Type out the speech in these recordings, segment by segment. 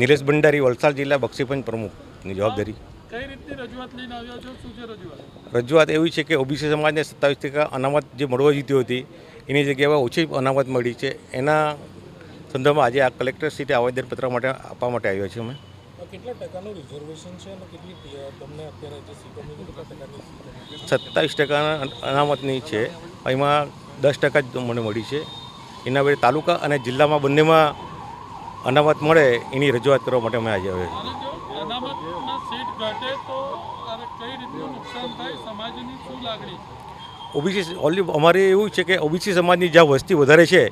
નિલેશ ભંડારી વલસાડ જિલ્લા બક્ષીપંચ પ્રમુખની જવાબદારી. રજૂઆત લઈને આવ્યો છો? શું છે રજૂઆત? રજૂઆત એવી છે કે ઓબીસી સમાજને સત્તાવીસ ટકા અનામત જે મળવા જીતી હતી એની જગ્યાએ ઓછી અનામત મળી છે. એના સંદર્ભમાં આજે આ કલેક્ટર સીટે આવેદનપત્ર માટે આપવા માટે આવ્યો છીએ અમે. કેટલા ટકાનું રિઝર્વેશન છે અને કેટલી તમને અત્યારે જે સીટો કેટલા ટકાની સત્તાવીસ ટકાના અનામતની છે. એમાં દસ ટકા જ મને મળી છે. એના વડે તાલુકા અને જિલ્લામાં બંનેમાં અનામત મળે એની રજૂઆત કરવા માટે અમે આજે આવ્યા છીએ. અને જો અનામતમાં સીટ ઘટે તો અરે કઈ રીતનું નુકસાન થાય? સમાજની શું લાગણી ઓબીસી ઓલી અમારે એવું છે કે ઓબીસી સમાજની જ્યાં વસ્તી વધારે છે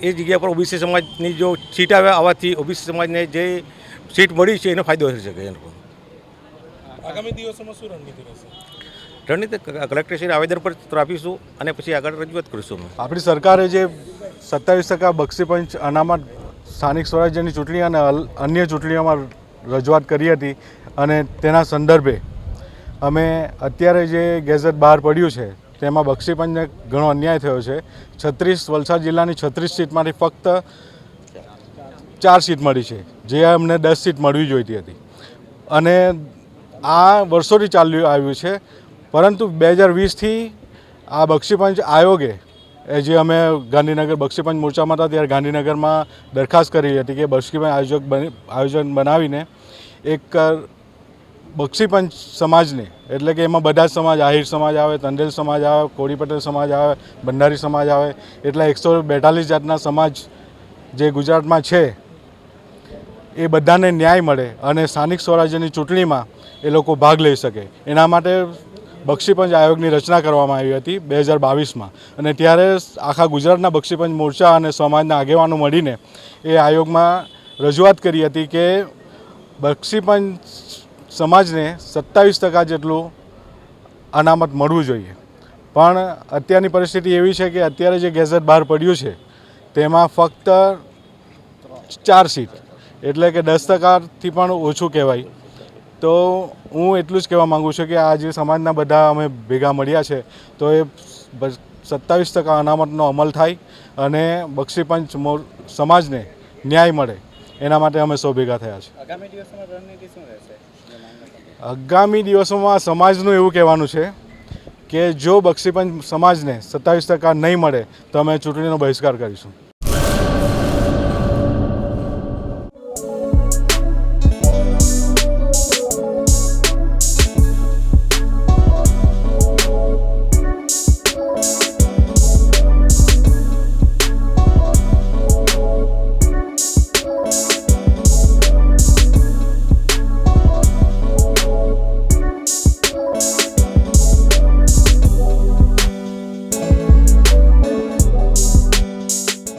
એ જગ્યા પર ઓબીસી સમાજની જો સીટ આવે આવવાથી ઓબીસી સમાજને જે સીટ મળી છે એનો ફાયદો થઈ શકે એ લોકો. આગામી દિવસોમાં શું રણનીતિ રહેશે? રણનીતિ કલેક્ટરશ્રીને આવેદન પર આપીશું અને પછી આગળ રજૂઆત કરીશું અમે. આપણી સરકારે જે સત્તાવીસ ટકા બક્ષીપંચ અનામત સ્થાનિક સ્વરાજ્યની ચૂંટણી અને અન્ય ચૂંટણીઓમાં રજૂઆત કરી હતી અને તેના સંદર્ભે અમે અત્યારે જે ગેઝેટ બહાર પડ્યું છે, તેમાં બક્ષીપંચને ઘણો અન્યાય થયો છે. છત્રીસ, વલસાડ જિલ્લાની છત્રીસ સીટમાંથી ફક્ત ચાર સીટ મળી છે, જે અમને દસ સીટ મળવી જોઈતી હતી. અને આ વર્ષોથી ચાલ્યું આવ્યું છે, પરંતુ બે હજાર વીસથી આ બક્ષીપંચ આયોગે એ જે અમે ગાંધીનગર બક્ષીપંચ મોરચામાં હતા ત્યારે ગાંધીનગરમાં દરખાસ્ત કરી હતી કે બક્ષીપંચ આયોજક આયોજન બનાવીને એક બક્ષીપંચ સમાજને, એટલે કે એમાં બધા જ સમાજ, આહિર સમાજ આવે તંડેલ સમાજ આવે, કોળી પટેલ સમાજ આવે ભંડારી સમાજ આવે, એટલા એકસો બેતાલીસ જાતના સમાજ જે ગુજરાતમાં છે, એ બધાને ન્યાય મળે અને સ્થાનિક સ્વરાજ્યની ચૂંટણીમાં એ લોકો ભાગ લઈ શકે. એના માટે બક્ષીપંચ આયોગની રચના કરવામાં આવી હતી બે હજાર બાવીસમાં અને ત્યારે આખા ગુજરાતના બક્ષીપંચ મોરચા અને સમાજના આગેવાનો મળીને એ આયોગમાં રજૂઆત કરી હતી કે બક્ષીપંચ સમાજને સત્તાવીસ ટકા જેટલું અનામત મળવું જોઈએ. પણ અત્યારની પરિસ્થિતિ એવી છે કે અત્યારે જે ગેઝેટ બહાર પડ્યું છે, તેમાં ફક્ત ચાર સીટ. એટલે કે દસ ટકાથી પણ ઓછું કહેવાય. તો હું એટલું જ કહેવા માગું છું કે આ જે સમાજના બધા અમે ભેગા મળ્યા છે તો એ સત્તાવીસ ટકા અનામતનો અમલ થાય અને બક્ષીપંચ સમાજને ન્યાય મળે. એના માટે અમે સૌ ભેગા થયા છે. આગામી દિવસોમાં રણનીતિ શું રહેશે? છે? આગામી દિવસોમાં સમાજનું એવું કહેવાનું છે કે જો બક્ષીપંચ સમાજને સત્તાવીસ ટકા નહીં મળે તો અમે ચૂંટણીનો બહિષ્કાર કરીશું.